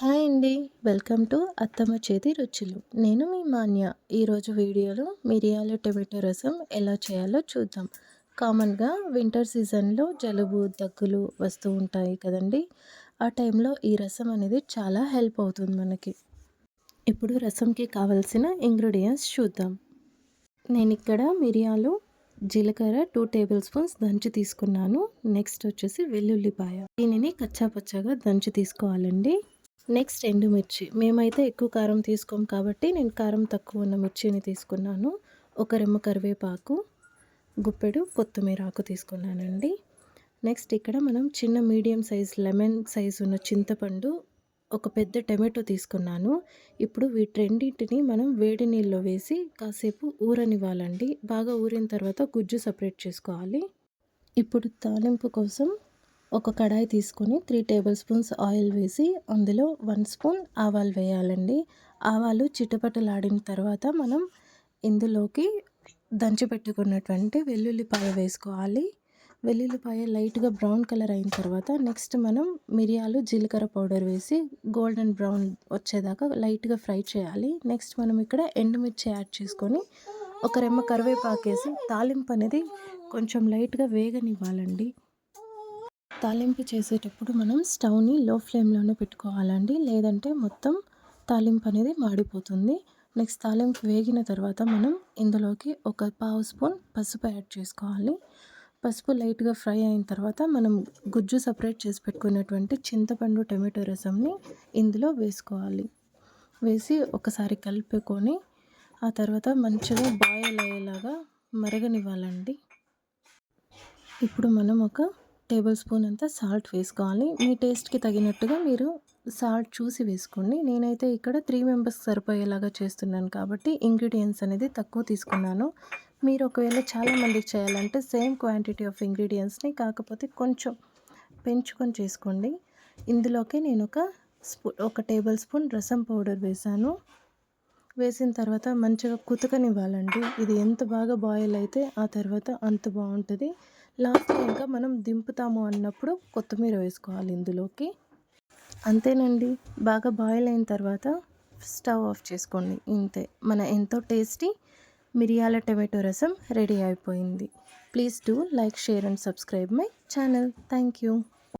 Hi అండి. Welcome to అత్తమ్మ చేతి రుచులు. నేను మీ మాన్య. ఈరోజు వీడియోలో మిరియాల టొమాటో రసం ఎలా చేయాలో చూద్దాం. కామన్గా వింటర్ సీజన్లో జలుబు దగ్గులు వస్తూ ఉంటాయి కదండి. ఆ టైంలో ఈ రసం అనేది చాలా హెల్ప్ అవుతుంది మనకి. ఇప్పుడు రసంకి కావలసిన ఇంగ్రీడియంట్స్ చూద్దాం. నేను ఇక్కడ మిరియాలు జీలకర్ర టూ టేబుల్ స్పూన్స్ దంచి తీసుకున్నాను. నెక్స్ట్ వచ్చేసి వెల్లుల్లిపాయ. దీనిని కచ్చాపచ్చాగా దంచి తీసుకోవాలండి. నెక్స్ట్ ఎండుమిర్చి మేమైతే ఎక్కువ కారం తీసుకోం కాబట్టి నేను కారం తక్కువ ఉన్న మిర్చిని తీసుకున్నాను. ఒక రెమ్మ కరివేపాకు గుప్పెడు కొత్తిమీర ఆకు తీసుకున్నానండి. నెక్స్ట్ ఇక్కడ మనం చిన్న మీడియం సైజ్ లెమన్ సైజ్ ఉన్న చింతపండు ఒక పెద్ద టమాటో తీసుకున్నాను. ఇప్పుడు వీటన్నింటిని మనం వేడి నీళ్ళలో వేసి కాసేపు ఊరనివ్వాలండి. బాగా ఊరిన తర్వాత గుజ్జు సపరేట్ చేసుకోవాలి. ఇప్పుడు తాలింపు కోసం ఒక కడాయి తీసుకొని త్రీ టేబుల్ స్పూన్స్ ఆయిల్ వేసి అందులో వన్ స్పూన్ ఆవాలు వేయాలండి. ఆవాలు చిటపటలాడిన తర్వాత మనం ఇందులోకి దంచి పెట్టుకున్నటువంటి వెల్లుల్లిపాయ వేసుకోవాలి. వెల్లుల్లిపాయ లైట్గా బ్రౌన్ కలర్ అయిన తర్వాత నెక్స్ట్ మనం మిరియాలు జీలకర్ర పౌడర్ వేసి గోల్డెన్ బ్రౌన్ వచ్చేదాకా లైట్గా ఫ్రై చేయాలి. నెక్స్ట్ మనం ఇక్కడ ఎండుమిర్చి యాడ్ చేసుకొని ఒక రెమ్మ కరివేపాకేసి తాలింపు అనేది కొంచెం లైట్గా వేగనివ్వాలండి. తాలింపు చేసేటప్పుడు మనం స్టవ్ని లో ఫ్లేమ్లోనే పెట్టుకోవాలండి. లేదంటే మొత్తం తాలింపు అనేది మాడిపోతుంది. నెక్స్ట్ తాలింపు వేగిన తర్వాత మనం ఇందులోకి ఒక పావు స్పూన్ పసుపు యాడ్ చేసుకోవాలి. పసుపు లైట్గా ఫ్రై అయిన తర్వాత మనం గుజ్జు సపరేట్ చేసి పెట్టుకున్నటువంటి చింతపండు టమాటో రసంని ఇందులో వేసుకోవాలి. వేసి ఒకసారి కలుపుకొని ఆ తర్వాత మంచిగా బాయిల్ అయ్యేలాగా మరగనివ్వాలండి. ఇప్పుడు మనం ఒక టేబుల్ స్పూన్ అంతా సాల్ట్ వేసుకోవాలి. మీ టేస్ట్కి తగినట్టుగా మీరు సాల్ట్ చూసి వేసుకోండి. నేనైతే ఇక్కడ త్రీ మెంబర్స్ సరిపోయేలాగా చేస్తున్నాను కాబట్టి ఇంగ్రీడియంట్స్ అనేది తక్కువ తీసుకున్నాను. మీరు ఒకవేళ చాలామందికి చేయాలంటే సేమ్ క్వాంటిటీ ఆఫ్ ఇంగ్రీడియంట్స్ని కాకపోతే కొంచెం పెంచుకొని చేసుకోండి. ఇందులోకి నేను ఒక స్పూ ఒక టేబుల్ స్పూన్ రసం పౌడర్ వేసాను. వేసిన తర్వాత మంచిగా కుతకనివ్వాలండి. ఇది ఎంత బాగా బాయిల్ అయితే ఆ తర్వాత అంత బాగుంటుంది. లాస్ట్ ఇంకా మనం దింపుతాము అన్నప్పుడు కొత్తిమీర వేసుకోవాలి ఇందులోకి. అంతేనండి. బాగా బాయిల్ అయిన తర్వాత స్టవ్ ఆఫ్ చేసుకోండి. ఇంతే. మన ఎంతో టేస్టీ మిరియాల టమాటో రసం రెడీ అయిపోయింది. Please do like share and subscribe my channel. Thank you.